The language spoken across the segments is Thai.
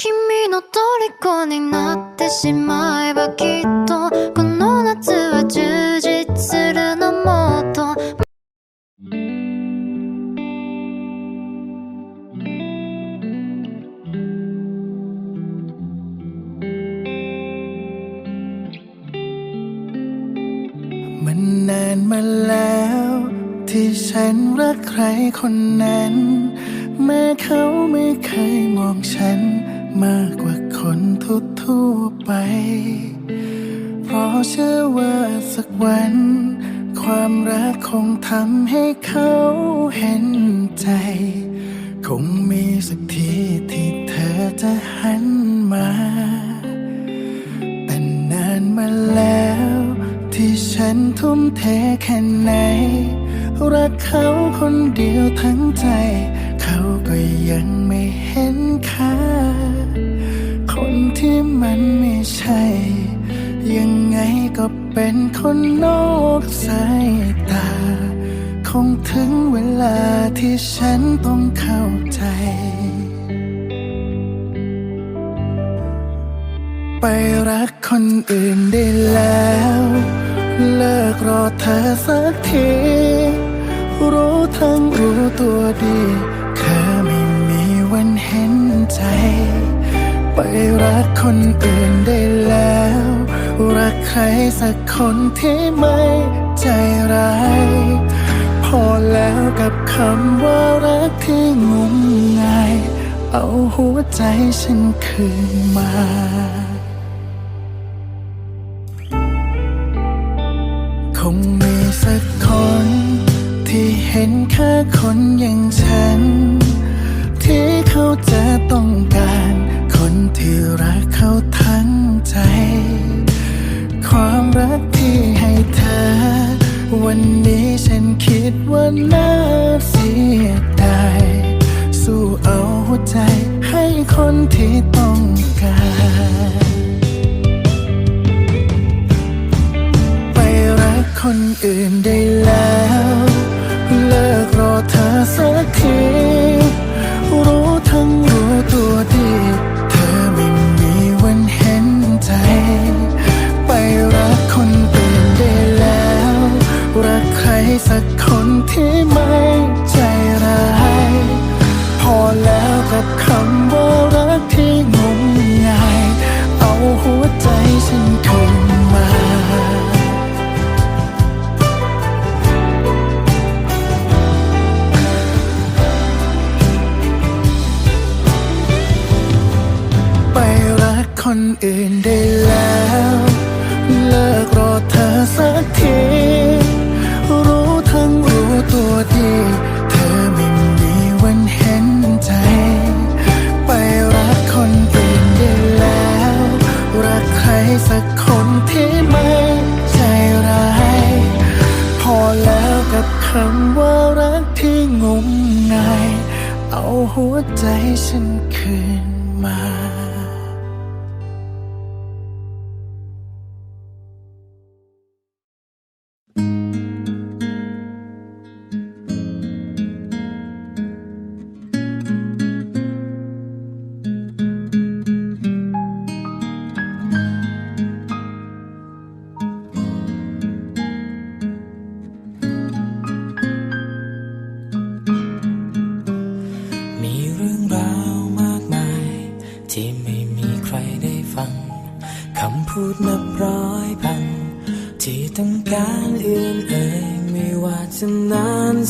君の虜になってしまえばきっとこの夏は充実するのもっと มันนานมาแล้ว ที่ฉันรักใครคนนั้น แม้เขาไม่เคยมองฉัน มากกว่าคนทั่วๆไป เพราะเชื่อว่าสักวัน ความรักคงทำให้เขาเห็นใจ คงมีสักทีที่เธอจะหันมา แต่นานมาแล้ว ที่ฉันทุ่มเทแค่ไหน รักเขาคนเดียวทั้งใจ เขาก็ยังไม่เห็นค่า คนที่มันไม่ใช่ ยังไงก็เป็นคนนอกสายตา คงถึงเวลาที่ฉันต้องเข้าใจ ไปรักคนอื่นได้แล้ว เลิกรอเธอสักที รู้ทั้งรู้ตัวดี รักคนอื่นได้แล้ว รักใครสักคนที่ไม่ใจร้าย พอแล้วกับคำว่ารักที่งมงาย เอาหัวใจฉันคืนมาคงมีสักคน ที่เห็นค่าคนอย่างฉัน ที่เขาจะต้องการ คนที่รักเขาทั้งใจ ความรักที่ให้เธอ วันนี้ฉันคิดว่าน่าเสียดายสู้เอาหัวใจให้คนที่ต้องการไปรักคนอื่นได้แล้ว เลิกรอเธอสักที สักคนที่ไม่ รักใครสักคนที่ไม่ใจร้ายพอแล้วกับคำว่ารักที่งมงาย เอาหัวใจฉันคืนมา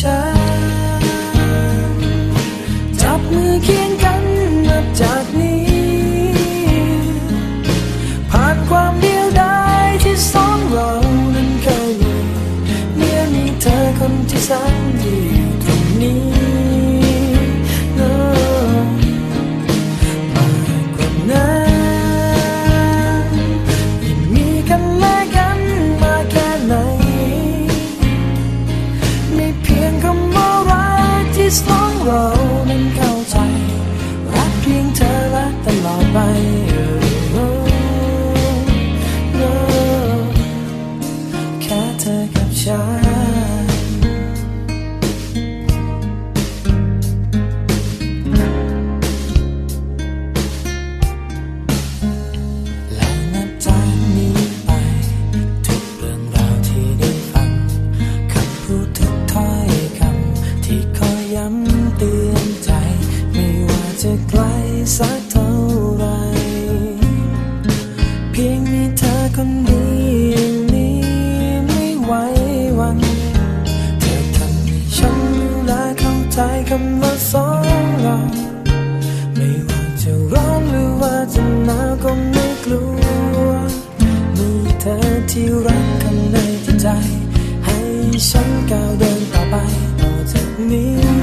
ฉันจับมือเคียง 在，还想搞得大白，我在你。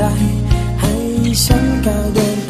在还想改变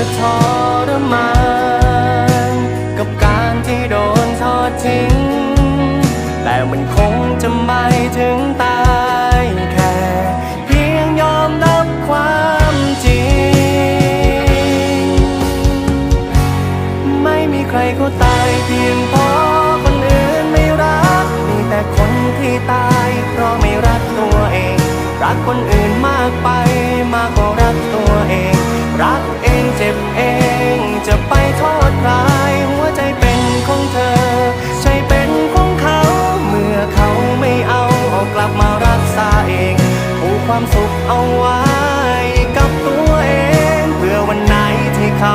จะทรมานกับการที่โดนทอดทิ้ง แต่มันคงจะไม่ถึงตา ความสุขเอาไว้กับตัวเอง เพื่อวันไหนที่เขา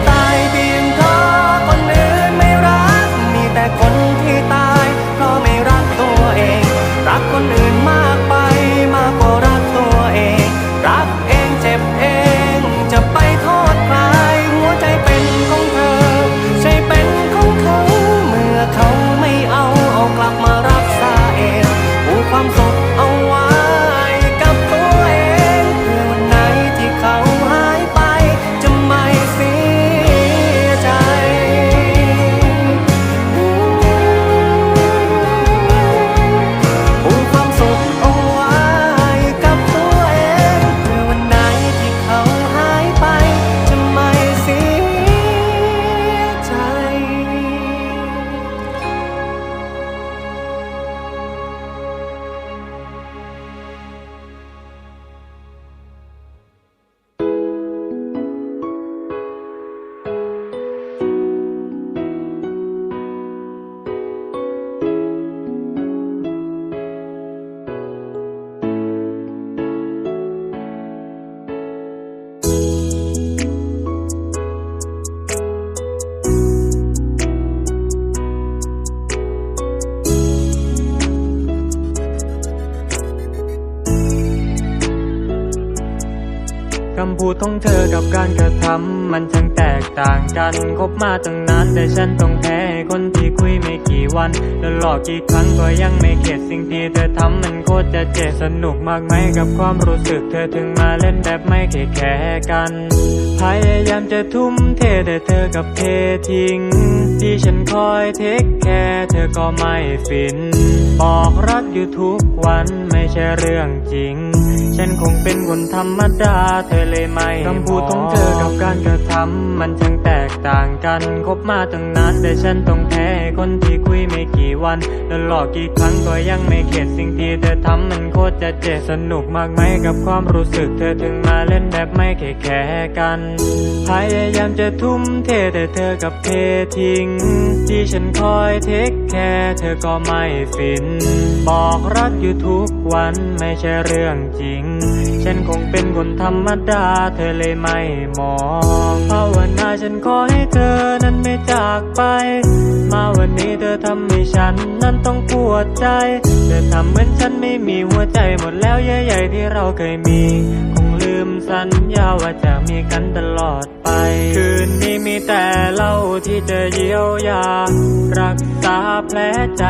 เข คำพูดของเธอกับการกระทำมันช่างแตกต่างกันคบมาตั้งนานแต่ฉันต้องแพ้คนที่คุยไม่กี่วันแล้วหลอกกี่ครั้งก็ยังไม่เข็ดสิ่งที่เธอทำมันโคตรจะเจ็บสนุกมากไหมกับความรู้สึก เธอถึงมาเล่นแบบไม่แค่แค่กันพยายามจะทุ่มเทแต่เธอกับเททิ้ง ที่ฉันคอยเทคแคร์เธอก็ไม่ฟินบอกรักอยู่ทุกวัน ใช่เรื่องจริง ฉันคงเป็นคนธรรมดาเธอเลยไม่คำพูดของเธอกับการกระทำมันช่างแตกต่างกันคบมาตั้งนานแต่ฉันต้องแพ้คนที่คุยไม่กี่วันแล้วหลอกกี่ครั้งก็ยังไม่เข็ดสิ่งที่เธอทำมันโคตรจะเจ็บสนุกมากไหมกับความรู้สึกเธอถึงมาเล่นแบบไม่แค่แค่กันพยายามจะทุ่มเทแต่เธอกับเททิ้ง ที่ฉันคอยเทคแคร์เธอก็ไม่ฟิน บอกรักอยู่ทุกวันไม่ใช่เรื่องจริง ฉันคงเป็นคนธรรมดาเธอเลยไม่มองภาวนาฉันขอให้เธอนั้นไม่จากไป มาวันนี้เธอทำให้ฉันนั้นต้องปวดใจ เธอทำเหมือนฉันไม่มีหัวใจหมดแล้วเยื่อใยที่เราเคยมีค สัญญาว่าจะมีกันตลอดไป คืนนี้มีแต่เราที่จะเยียวยา รักษาแผลใจ